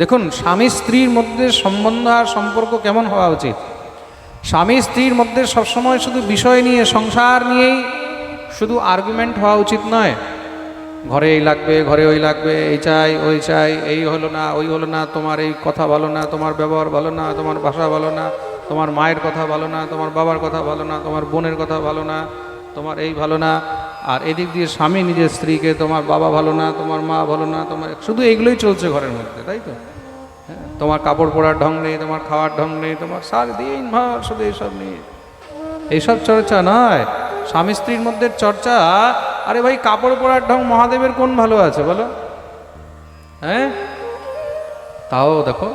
দেখুন, স্বামী স্ত্রীর মধ্যে সম্বন্ধ আর সম্পর্ক কেমন হওয়া উচিত? স্বামী স্ত্রীর মধ্যে সবসময় শুধু বিষয় নিয়ে, সংসার নিয়েই শুধু আর্গুমেন্ট হওয়া উচিত নয়। ঘরে এই লাগবে, ঘরে ওই লাগবে, এই চাই, ওই চাই, এই হলো না, ওই হলো না, তোমার এই কথা ভালো না, তোমার ব্যবহার ভালো না, তোমার ভাষা ভালো না, তোমার মায়ের কথা ভালো না, তোমার বাবার কথা ভালো না, তোমার বোনের কথা ভালো না। তোমার এই ভালো না আর এদিক দিয়ে স্বামী নিজের স্ত্রীকে তোমার বাবা ভালো না তোমার মা ভালো না তোমার শুধু এইগুলোই চলছে ঘরের মধ্যে তাই তো? হ্যাঁ, তোমার কাপড় পরার ঢং নেই তোমার খাওয়ার ঢং নেই তোমার সারাদিন ভর শুধু এইসব নিয়ে। এইসব চর্চা নয় স্বামী স্ত্রীর মধ্যে চর্চা আরে ভাই কাপড় পরার ঢং মহাদেবের কোন ভালো আছে বলো? হ্যাঁ? তাও দেখো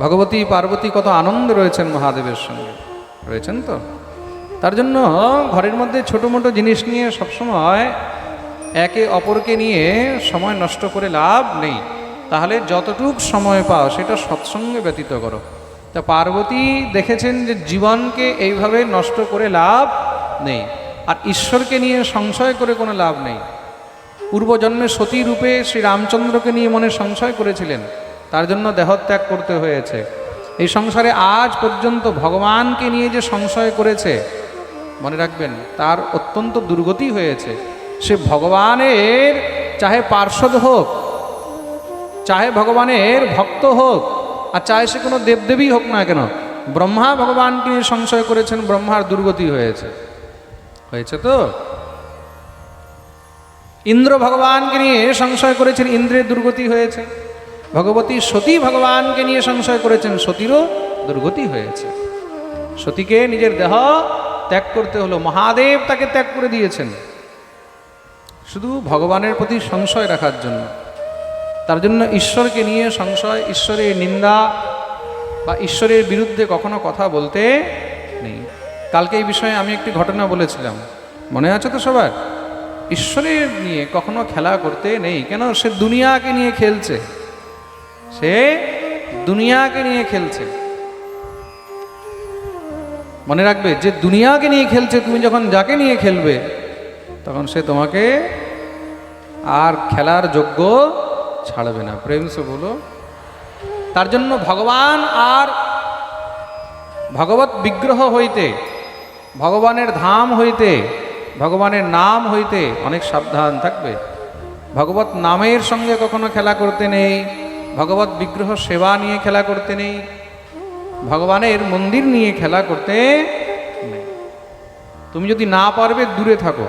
ভগবতী পার্বতী কত আনন্দ রয়েছেন মহাদেবের সঙ্গে। রয়েছেন তো? তার জন্য ঘরের মধ্যে ছোটো মোটো জিনিস নিয়ে সবসময় একে অপরকে নিয়ে সময় নষ্ট করে লাভ নেই। তাহলে যতটুক সময় পাও সেটা সৎসঙ্গে ব্যতীত করো। তা পার্বতী দেখেছেন যে জীবনকে এইভাবে নষ্ট করে লাভ নেই। আর ঈশ্বরকে নিয়ে সংশয় করে কোনো লাভ নেই। পূর্বজন্মে সতী রূপে শ্রী রামচন্দ্রকে নিয়ে মনে সংশয় করেছিলেন। তার জন্য দেহত্যাগ করতে হয়েছে। এই সংসারে আজ পর্যন্ত ভগবানকে নিয়ে যে সংশয় করেছে মনে রাখবেন, তার অত্যন্ত দুর্গতি হয়েছে। সে ভগবানের চাহে পার্শ্বদ হোক, চাহে ভগবানের ভক্ত হোক, আর চাহে সে কোনো দেবদেবী হোক না কেন, ব্রহ্মা ভগবানকে নিয়ে সংশয় করেছেন, ব্রহ্মার দুর্গতি হয়েছে। হয়েছে তো? ইন্দ্র ভগবানকে নিয়ে সংশয় করেছেন, ইন্দ্রের দুর্গতি হয়েছে। ভগবতী সতী ভগবানকে নিয়ে সংশয় করেছেন, সতীরও দুর্গতি হয়েছে। সতীকে নিজের দেহ ত্যাগ করতে হলো। মহাদেব তাকে ত্যাগ করে দিয়েছেন। শুধু ভগবানের প্রতি সংশয় রাখার জন্য। তার জন্য ঈশ্বরকে নিয়ে সংশয়, ঈশ্বরের নিন্দা বা ঈশ্বরের বিরুদ্ধে কখনো কথা বলতে নেই। কালকে এই বিষয়ে আমি একটি ঘটনা বলেছিলাম। মনে আছে তো সবার? ঈশ্বরের নিয়ে কখনো খেলা করতে নেই। কেন? সে দুনিয়াকে নিয়ে খেলছে। সে দুনিয়াকে নিয়ে খেলছে। মনে রাখবে, যে দুনিয়াকে নিয়ে খেলছে, তুমি যখন যাকে নিয়ে খেলবে, তখন সে তোমাকে আর খেলার যোগ্য ছাড়বে না। প্রেম সে বলো, তার জন্য ভগবান আর ভগবত বিগ্রহ হইতে, ভগবানের ধাম হইতে, ভগবানের নাম হইতে অনেক সাবধান থাকবে। ভগবত নামের সঙ্গে কখনো খেলা করতে নেই, ভগবত বিগ্রহ সেবা নিয়ে খেলা করতে নেই ভগবানের মন্দির নিয়ে খেলা করতে তুমি যদি না পারবে, দূরে থাকো।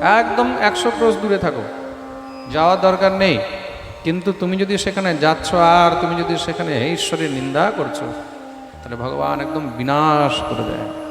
একদম একশো ক্রোশ দূরে থাকো। যাওয়ার দরকার নেই। কিন্তু তুমি যদি সেখানে যাচ্ছ আর তুমি যদি সেখানে ঈশ্বরের নিন্দা করছ, তাহলে ভগবান একদম বিনাশ করে দেয়।